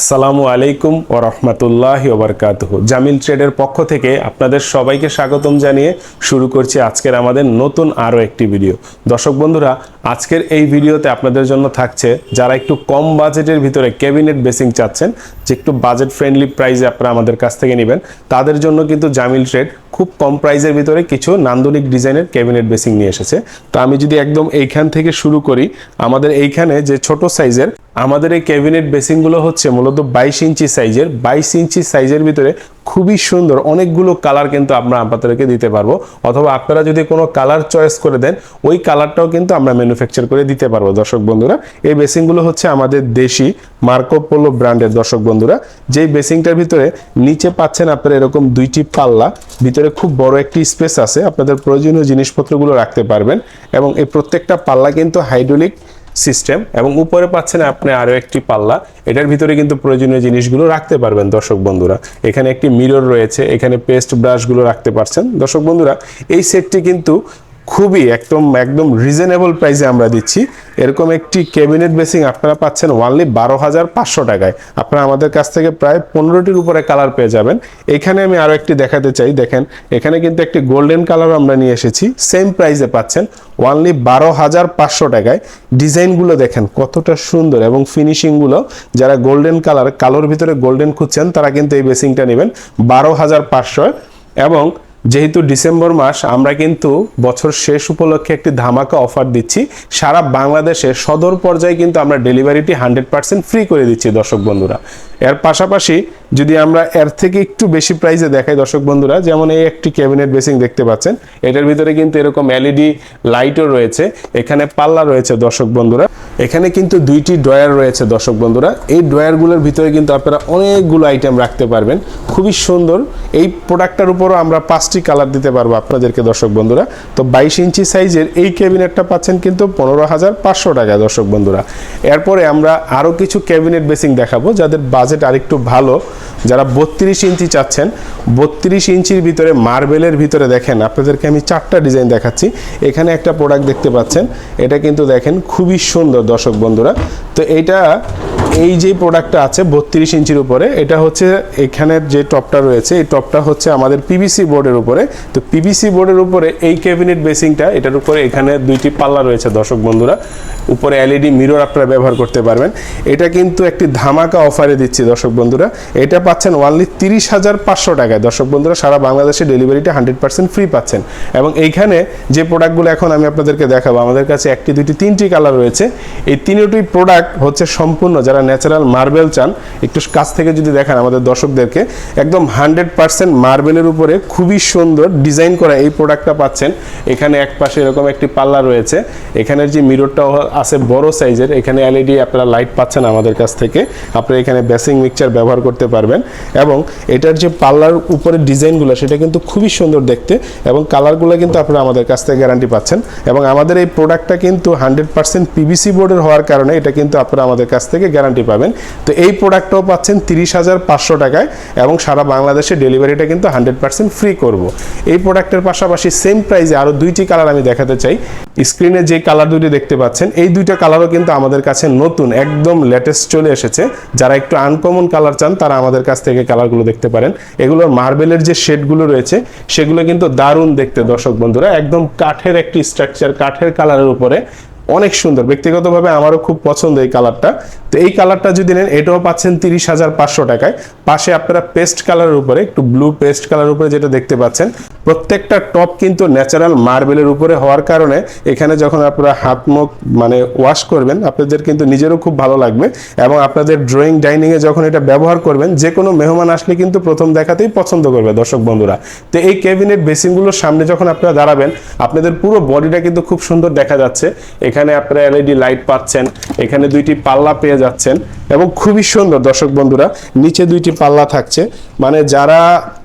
আসসালামু আলাইকুম ও রহমতুল্লাহ ওবরকাতহ জামিল ট্রেডের পক্ষ থেকে আপনাদের সবাইকে স্বাগতম জানিয়ে শুরু করছি আজকের আমাদের নতুন আরও একটি ভিডিও। দর্শক বন্ধুরা, আজকের এই ভিডিওতে আপনাদের জন্য থাকছে যারা একটু কম বাজেটের ভিতরে ক্যাবিনেট বেসিং চাচ্ছেন, যে একটু বাজেট ফ্রেন্ডলি প্রাইসে আপনারা আমাদের কাছ থেকে নেবেন, তাদের জন্য কিন্তু জামিল ট্রেড খুব কম প্রাইজের ভিতরে কিছু নান্দনিক ডিজাইনের ক্যাবিনেট বেসিং নিয়ে এসেছে। তো আমি যদি একদম এইখান থেকে শুরু করি, আমাদের এইখানে যে ছোট সাইজের আমাদের এই ক্যাবিনেট বেসিংগুলো হচ্ছে মূলত বাইশ ইঞ্চি সাইজের বাইশ ইঞ্চি সাইজের ভিতরে খুবই সুন্দর। অনেকগুলো কালার কিন্তু আমরা আপনাদেরকে দিতে পারব। অথবা আপনারা যদি কোনো কালার চয়েস করে দেন, ওই কালারটাও কিন্তু আমরা ম্যানুফ্যাকচার করে দিতে পারব, দর্শক বন্ধুরা। এই বেসিংগুলো হচ্ছে আমাদের দেশি মার্কো পোলো ব্র্যান্ডের, দর্শক বন্ধুরা। যেই বেসিংটার ভিতরে নিচে পাচ্ছেন আপনারা এরকম দুইটি পাল্লা, ভিতরে খুব বড় একটি স্পেস আছে। আপনাদের প্রয়োজনীয় জিনিসপত্রগুলো রাখতে পারবেন। এবং এই প্রত্যেকটা পাল্লা কিন্তু হাইড্রোলিক সিস্টেম এবং উপরে পাচ্ছেন আপনি আরও একটি পাল্লা। এটার ভিতরে কিন্তু প্রয়োজনীয় জিনিসগুলো রাখতে পারবেন দর্শক বন্ধুরা। এখানে একটি মিরর রয়েছে, এখানে পেস্ট ব্রাশগুলো রাখতে পারছেন। দর্শক বন্ধুরা, এই সেটটি কিন্তু খুবই একদম একদম রিজনেবল প্রাইসে আমরা দিচ্ছি। এরকম একটি ক্যাবিনেট বেসিং আপনারা পাচ্ছেন ওয়ানলি বারো হাজার পাঁচশো টাকায়। আপনারা আমাদের কাছ থেকে প্রায় পনেরোটির উপরে কালার পেয়ে যাবেন। এখানে আমি আরও একটি দেখাতে চাই, দেখেন, এখানে কিন্তু একটি গোল্ডেন কালার আমরা নিয়ে এসেছি। সেম প্রাইসে পাচ্ছেন ওয়ানলি বারো হাজার পাঁচশো টাকায়। ডিজাইনগুলো দেখেন, কতটা সুন্দর এবং ফিনিশিংগুলো যারা গোল্ডেন কালার কালোর ভিতরে গোল্ডেন খুঁজছেন, তারা কিন্তু এই বেসিংটা নেবেন। বারো হাজার পাঁচশো এবং যেহেতু ডিসেম্বর মাস, আমরা কিন্তু বছর শেষ উপলক্ষে একটি ধামাকা অফার দিচ্ছি। সারা বাংলাদেশে সদর পর্যায়ে কিন্তু আমরা ডেলিভারিটি হান্ড্রেড পার্সেন্ট ফ্রি করে দিচ্ছি, দর্শক বন্ধুরা। এর পাশাপাশি যদি আমরা এর থেকে একটু বেশি প্রাইসে দেখাই দর্শক বন্ধুরা, যেমন এই একটি ক্যাবিনেট বেসিং দেখতে পাচ্ছেন, এটার ভিতরে কিন্তু এরকম এলইডি লাইটও রয়েছে, এখানে পাল্লা রয়েছে দর্শক বন্ধুরা, এখানে কিন্তু দুইটি ড্রয়ার রয়েছে দর্শক বন্ধুরা, এই ড্রয়ারগুলোর ভিতরে কিন্তু আপনারা অনেকগুলো আইটেম রাখতে পারবেন, খুবই সুন্দর, এই প্রোডাক্টটার উপরও আমরা পাঁচটি কালার দিতে পারব আপনাদেরকে দর্শক বন্ধুরা, তো বাইশ ইঞ্চি সাইজের এই ক্যাবিনেটটা পাচ্ছেন কিন্তু পনেরো হাজার পাঁচশো টাকা দর্শক বন্ধুরা, এরপরে আমরা আরও কিছু ক্যাবিনেট বেসিং দেখাবো, যাদের বাজেট আরেকটু ভালো যারা বত্রিশ ইঞ্চি চাচ্ছেন, বত্রিশ ইঞ্চির ভিতরে মার্বেলের ভিতরে দেখেন, আপনাদেরকে আমি চারটা ডিজাইন দেখাচ্ছি। এখানে একটা প্রোডাক্ট দেখতে পাচ্ছেন, এটা কিন্তু দেখেন খুবই সুন্দর দর্শক বন্ধুরা। তো এইটা এই যে প্রোডাক্টটা আছে বত্রিশ ইঞ্চির উপরে, এটা হচ্ছে এখানের যে টপটা রয়েছে, এই টপটা হচ্ছে আমাদের পিভিসি বোর্ডের উপরে। তো পিভিসি বোর্ডের উপরে এই ক্যাবিনেট বেসিংটা এটার উপরে এখানে দুইটি পাল্লা রয়েছে, দর্শক বন্ধুরা। উপরে এলইডি মিরর আপনারা ব্যবহার করতে পারবেন। এটা কিন্তু একটি ধামাকা অফারে দিচ্ছি, দর্শক বন্ধুরা। এটা পাচ্ছেন ওনলি তিরিশ হাজার পাঁচশো টাকায়। দর্শক বন্ধুরা, সারা বাংলাদেশে ডেলিভারিটা হান্ড্রেড পার্সেন্ট ফ্রি পাচ্ছেন। এবং এইখানে যে প্রোডাক্টগুলো এখন আমি আপনাদেরকে দেখাবো, আমাদের কাছে একটি, দুইটি, তিনটি কালার রয়েছে। এই তিনটি প্রোডাক্ট হচ্ছে সম্পূর্ণ, যারা ন্যাচারাল মার্বেল চান, একটু কাছ থেকে যদি দেখেন আমাদের দর্শকদেরকে, একদম হান্ড্রেড পার্সেন্ট মার্বেলের উপরে খুবই সুন্দর ডিজাইন করা এই প্রোডাক্টটা পাচ্ছেন। এখানে এক পাশে এরকম একটি পাল্লা রয়েছে। এখানের যে মিররটাও আছে বড় সাইজের এখানে এলইডি আপনারা লাইট পাচ্ছেন আমাদের কাছ থেকে। আপনারা এখানে বেসিং মিক্সচার ব্যবহার করতে পারবেন। এবং এটার যে পাল্লার উপরে ডিজাইনগুলো সেটা কিন্তু খুবই সুন্দর দেখতে এবং কালারগুলো কিন্তু আপনারা আমাদের কাছ থেকে গ্যারান্টি পাচ্ছেন। এবং আমাদের এই প্রোডাক্টটা কিন্তু হান্ড্রেড পার্সেন্ট পিভিসি বোর্ডের হওয়ার কারণে এটা কিন্তু আপনারা আমাদের কাছ থেকে গ্যারান্টি পাবেন। তো এই প্রোডাক্টটাও পাচ্ছেন তিরিশ হাজার পাঁচশো টাকায় এবং সারা বাংলাদেশে ডেলিভারিটা কিন্তু হান্ড্রেড পার্সেন্ট ফ্রি করব। এই প্রোডাক্টের পাশাপাশি সেম প্রাইসে আরও দুইটি কালার আমি দেখাতে চাই। স্ক্রিনে যে কালার দুটি দেখতে পাচ্ছেন, এই দুইটা কালারও কিন্তু আমাদের কাছে নতুন, একদম লেটেস্ট চলে এসেছে। যারা একটু আনকমন কালার চান, তারা আমাদের কাছ থেকে কালারগুলো দেখতে পারেন। এগুলোর মার্বেলের যে শেডগুলো রয়েছে, সেগুলো কিন্তু দারুণ দেখতে দর্শক বন্ধুরা, একদম কাঠের একটি স্ট্রাকচার কাঠের কালারের উপরে। অনেক সুন্দর। ব্যক্তিগতভাবে আমারও খুব পছন্দ এই কালারটা। তো এই কালারটা যদি নেন, এটাও পাচ্ছেন তিরিশ হাজার পাঁচশো টাকায়। পাশে আপনারা পেস্ট কালারের উপরে, একটু ব্লু পেস্ট কালারের উপরে যেটা দেখতে পাচ্ছেন, প্রত্যেকটা টপ কিন্তু ন্যাচারাল মার্বেলের উপরে হওয়ার কারণে এখানে যখন আপনারা হাত মুখ মানে ওয়াশ করবেন, আপনাদের কিন্তু নিজেরও খুব ভালো লাগবে এবং আপনাদের ড্রয়িং, ডাইনিংয়ে যখন এটা ব্যবহার করবেন যে কোনো মেহমান আসলে কিন্তু প্রথম দেখাতেই পছন্দ করবে, দর্শক বন্ধুরা। তো এই ক্যাবিনেট বেসিনগুলোর সামনে যখন আপনারা দাঁড়াবেন, আপনাদের পুরো বডিটা কিন্তু খুব সুন্দর দেখা যাচ্ছে। এখানে আপনারা এলইডি লাইট পাচ্ছেন, এখানে দুইটি পাল্লা পেয়ে যাচ্ছেন এবং খুবই সুন্দর দর্শক বন্ধুরা, নিচে দুইটি পাল্লা থাকছে। মানে যারা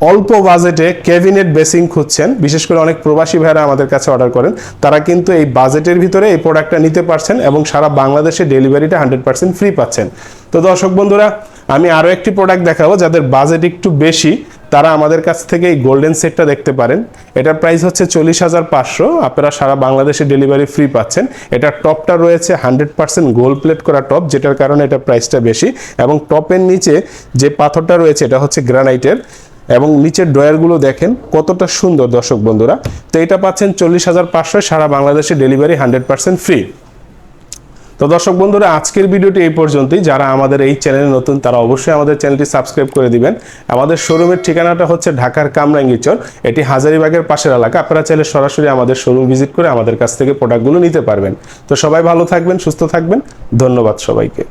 অল্প বাজেটে ক্যাবিনেট বেসিং খুঁজছেন, বিশেষ করে অনেক প্রবাসী ভাইরা আমাদের কাছে অর্ডার করেন, তারা কিন্তু এই বাজেটের ভিতরে এই প্রোডাক্টটা নিতে পারছেন এবং সারা বাংলাদেশে ডেলিভারিটা হান্ড্রেড পার্সেন্ট ফ্রি পাচ্ছেন। তো দর্শক বন্ধুরা, আমি আরও একটি প্রোডাক্ট দেখাবো, যাদের বাজেট একটু বেশি তারা আমাদের কাছ থেকে এই গোল্ডেন সেটটা দেখতে পারেন। এটার প্রাইস হচ্ছে চল্লিশ হাজার পাঁচশো। আপনারা সারা বাংলাদেশে ডেলিভারি ফ্রি পাচ্ছেন। এটার টপটা রয়েছে হান্ড্রেড পার্সেন্ট গোল্ড প্লেট করা টপ যেটার কারণে এটা প্রাইসটা বেশি। এবং টপের নিচে যে পাথরটা রয়েছে, এটা হচ্ছে গ্রানাইটের এবং নিচের ড্রয়ারগুলো দেখেন, কতটা সুন্দর দর্শক বন্ধুরা। তো এটা পাচ্ছেন চল্লিশ হাজার পাঁচশো সারা বাংলাদেশে ডেলিভারি হান্ড্রেড পার্সেন্ট ফ্রি তো দর্শক বন্ধুরা, আজকের ভিডিওটি এই পর্যন্তই। যারা আমাদের এই চ্যানেলে নতুন, তারা অবশ্যই আমাদের চ্যানেলটি সাবস্ক্রাইব করে দিবেন। আমাদের শোরুমের ঠিকানাটা হচ্ছে ঢাকার কামরাঙ্গিচর এটি হাজারিবাগের পাশের এলাকা। আপনারা চাইলে সরাসরি আমাদের শোরুম ভিজিট করে আমাদের কাছ থেকে প্রোডাক্টগুলো নিতে পারবেন। তো সবাই ভালো থাকবেন, সুস্থ থাকবেন। ধন্যবাদ সবাইকে।